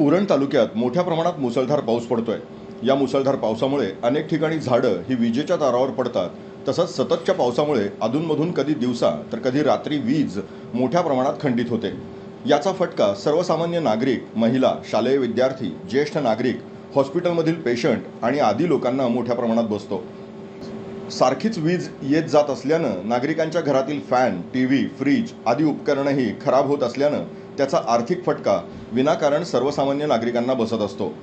उरण तालुक्यात मोठ्या प्रमाणात मुसळधार पाऊस पडतोय. या मुसळधार पावसामुळे अनेक ठिकाणी झाडं ही विजेच्या तारावर पडतात. तसंच सततच्या पावसामुळे अधूनमधून कधी दिवसा तर कधी रात्री वीज मोठ्या प्रमाणात खंडित होते. याचा फटका सर्वसामान्य नागरिक महिला शालेय विद्यार्थी ज्येष्ठ नागरिक हॉस्पिटलमधील पेशंट आणि आदी लोकांना मोठ्या प्रमाणात बसतो. सारखीच वीज येत जात असल्यानं नागरिकांच्या घरातील फॅन टी व्ही फ्रीज आदी उपकरणंही खराब होत असल्यानं त्याचा आर्थिक फटका विनाकारण सर्वसामान्य नागरिकांना बसत असतो.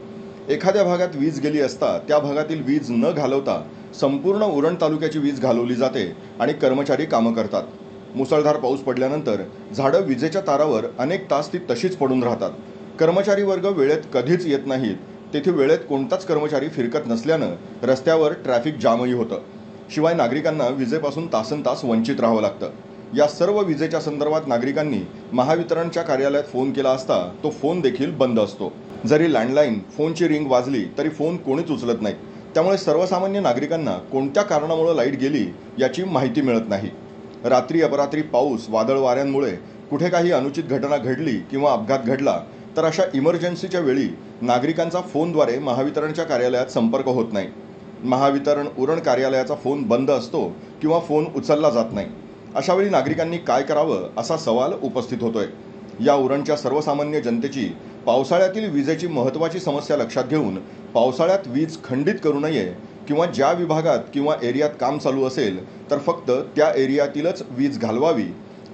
एखाद्या भागात वीज गेली असता त्या भागातील वीज न घालवता संपूर्ण उरण तालुक्याची वीज घालवली जाते आणि कर्मचारी कामं करतात. मुसळधार पाऊस पडल्यानंतर झाडं विजेच्या तारावर अनेक तास ती तशीच पडून राहतात. कर्मचारी वर्ग वेळेत कधीच येत नाहीत. तेथे वेळेत कोणताच कर्मचारी फिरकत नसल्यानं रस्त्यावर ट्रॅफिक जामही होतं. शिवाय नागरिकांना विजेपासून तासन तास वंचित राहावं लागतं. या सर्व विजेच्या संदर्भात नागरिकांनी महावितरणच्या कार्यालयात फोन केला असता तो फोन देखील बंद असतो. जरी लँडलाईन फोनची रिंग वाजली तरी फोन कोणीच उचलत नाही. त्यामुळे सर्वसामान्य नागरिकांना कोणत्या कारणामुळे लाइट गेली याची माहिती मिळत नाही. रात्री अपरात्री पाऊस वादळ वाऱ्यांमुळे कुठे काही अनुचित घटना घडली किंवा अपघात घडला तर अशा इमर्जन्सीच्या वेळी नागरिकांचा फोनद्वारे महावितरणच्या कार्यालयात संपर्क होत नाही. महावितरण उरण कार्यालयाचा फोन बंद असतो किंवा फोन उचलला जात नाही. अशावेळी नागरिकांनी काय करावं असा सवाल उपस्थित होतोय. या उरणच्या सर्वसामान्य जनतेची पावसाळ्यातील विजेची महत्त्वाची समस्या लक्षात घेऊन पावसाळ्यात वीज खंडित करू नये किंवा ज्या विभागात किंवा एरियात काम चालू असेल तर फक्त त्या एरियातीलच वीज घालवावी.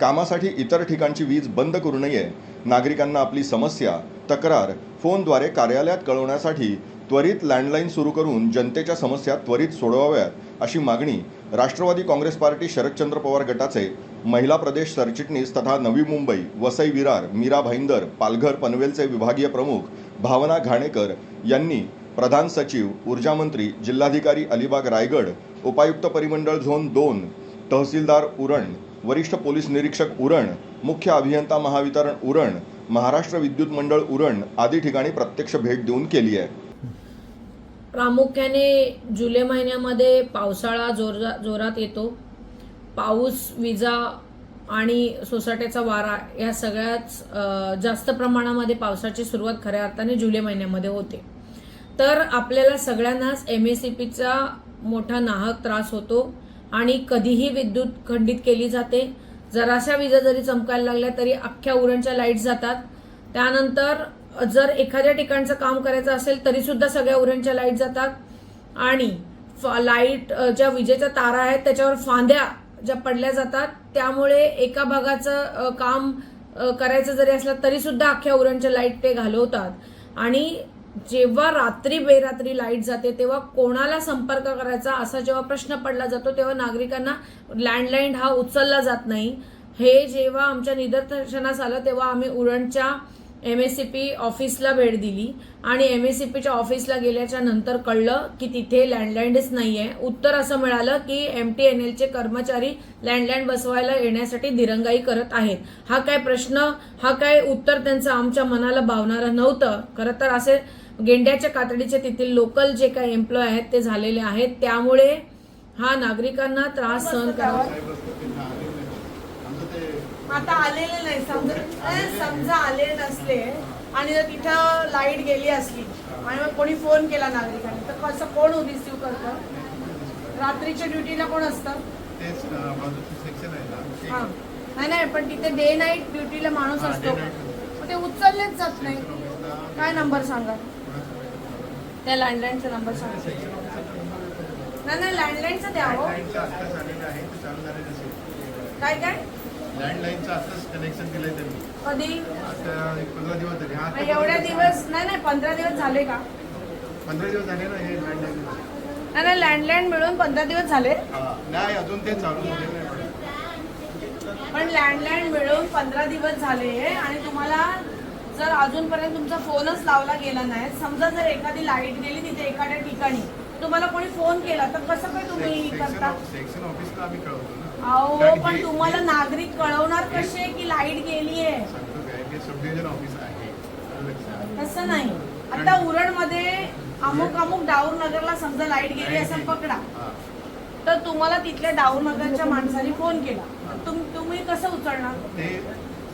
कामासाठी इतर ठिकाणची वीज बंद करू नये. नागरिकांना आपली समस्या तक्रार फोनद्वारे कार्यालयात कळवण्यासाठी त्वरित लँडलाईन सुरू करून जनतेच्या समस्या त्वरित सोडवाव्यात अशी मागणी राष्ट्रवादी काँग्रेस पार्टी शरदचंद्र पवार गटाचे महिला प्रदेश सरचिटणीस तथा नवी मुंबई वसई विरार मीरा भाईंदर पालघर पनवेलचे विभागीय प्रमुख भावना घाणेकर यांनी प्रधान सचिव ऊर्जामंत्री जिल्हाधिकारी अलिबाग रायगड उपायुक्त परिमंडळ झोन दोन तहसीलदार उरण वरिष्ठ पोलीस निरीक्षक उरण मुख्य अभियंता महावितरण उरण महाराष्ट्र विद्युत मंडळ उरण आदी ठिकाणी प्रत्यक्ष भेट देऊन केली आहे. प्रामुख्याने जुलै महिन्यामध्ये पावसाळा जोरजा जोरात येतो. पाऊस विजा आणि सोसाट्याचा वारा या सगळ्याच जास्त प्रमाणामध्ये पावसाची सुरुवात खऱ्या अर्थाने जुलै महिन्यामध्ये होते. तर आपल्याला सगळ्यांनाच एम एस सी पीचा मोठा नाहक त्रास होतो आणि कधीही विद्युत खंडित केली जाते. जराशा विजा जरी चमकायला लागल्या तरी अख्ख्या उरणच्या लाइट जातात. त्यानंतर जर एखाद्या ठिकाणचं काम करायचं असेल तरी सुद्धा सगळ्या उरणच्या लाइट जातात. आणि फ- लाइट ज्या विजेच्या तारा आहेत त्याच्यावर फांद्या ज्या पडल्या जातात. त्यामुळे एका भागाचं काम करायचं जरी असलं तरी सुद्धा अख्ख्या उरणच्या लाइट ते घालवतात. आणि जेव्हा रात्री बेरात्री लाइट जाते तेव्हा कोणाला संपर्क करायचा असा जेव्हा प्रश्न पडला जातो तेव्हा नागरिकांना लँडलाईन हा उचलला जात नाही. हे जेव्हा आमच्या निदर्शनास आलं तेव्हा आम्ही उरणच्या एम एस सी पी ऑफिसला भेट दिली आणि एम एस सी पीच्या ऑफिसला गेल्याच्यानंतर कळलं की तिथे लँडलाईनच नाही आहे उत्तर असं मिळालं की एम टी एन एलचे कर्मचारी लँडलाईन बसवायला येण्यासाठी दिरंगाई करत आहेत. हा काय प्रश्न हा काय उत्तर त्यांचं आमच्या मनाला भावणारं नव्हतं. खरं तर असे गेंड्याच्या कातडीचे तेथील लोकल जे काही एम्प्लॉय आहेत ते झालेले आहेत. त्यामुळे हा नागरिकांना त्रास सहन करावा. आता आलेले नाही समजा समजा आले नसले आणि जर तिथं लाइट गेली असली आणि मग कोणी फोन केला नागरिकांनी तर कसं कोण रिसिव्ह करतं? रात्रीच्या ड्युटीला कोण असतं? हा. नाही नाही पण तिथे डे नाईट ड्युटीला माणूस असतो. ते उचललेच जात नाही. काय नंबर सांगा? त्या लँडलाईनचा नंबर सांगा. नाही नाही लँडलाईनचं द्या हो. काय काय? लँडलाईनचं आत्ताच कनेक्शन दिलंय त्यांनी. कधी? आता एक पंधरा दिवस झाले. हा एवढ्या दिवस नाही नाही पंधरा दिवस झाले का? पंधरा दिवस झाले ना हे लँडलाईन नाही नाही लँडलाईन मिळून पंधरा दिवस झाले. नाही अजून ते चालू नाही पण लँडलाईन मिळून पंधरा दिवस झाले आणि तुम्हाला जर अजूनपर्यंत तुमचा फोनच लावला गेला नाही समजा जर एखादी लाइट गेली तिथे एखाद्या ठिकाणी तुम्हाला कोणी फोन केला तर कसं काय तुम्ही करता? सेक्शन ऑफिसला आम्ही कळवतो ना. अहो कारण पण हे- तुम्हाला नागरिक कळवणार कसे की लाइट गेली आहे सांगतो काय हे सब डिव्हिजन ऑफिस आहे. आलं लक्षात? तसं नाही. आता उरणमध्ये अमुक अमुक डाऊर नगरला समजा लाइट गेली असं पकडा. हा. तर तुम्हाला तिथल्या डाऊर नगरच्या माणसाने फोन केला. तुम तुम्ही कसं उचलणार? ते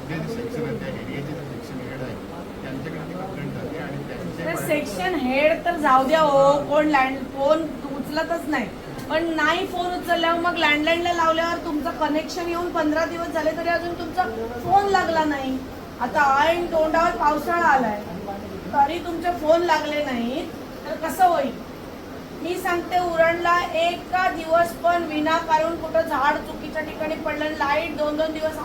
जे सेक्शन आहे त्या एरियाचे जे सेक्शन हेड आहे त्यांच्याकडे ती कंप्लेंट झाली सेक्शन हेड तर जाऊ द्या हो कोण लँड फोन उचलतच नाही. पण नाही फोन उचलल्यावर मग लँडलाईनला लावल्यावर तुमचं कनेक्शन येऊन पंधरा दिवस झाले तरी अजून तुमचा फोन लागला नाही. आता ऐन तोंडावर पावसाळा आलाय. तरी तुमचे फोन लागले नाहीत. तर कसं होईल? मी सांगते उरणला एका दिवस पण विनाकारण कुठं झाड चुकीच्या ठिकाणी पडलं लाइट दोन दोन दिवस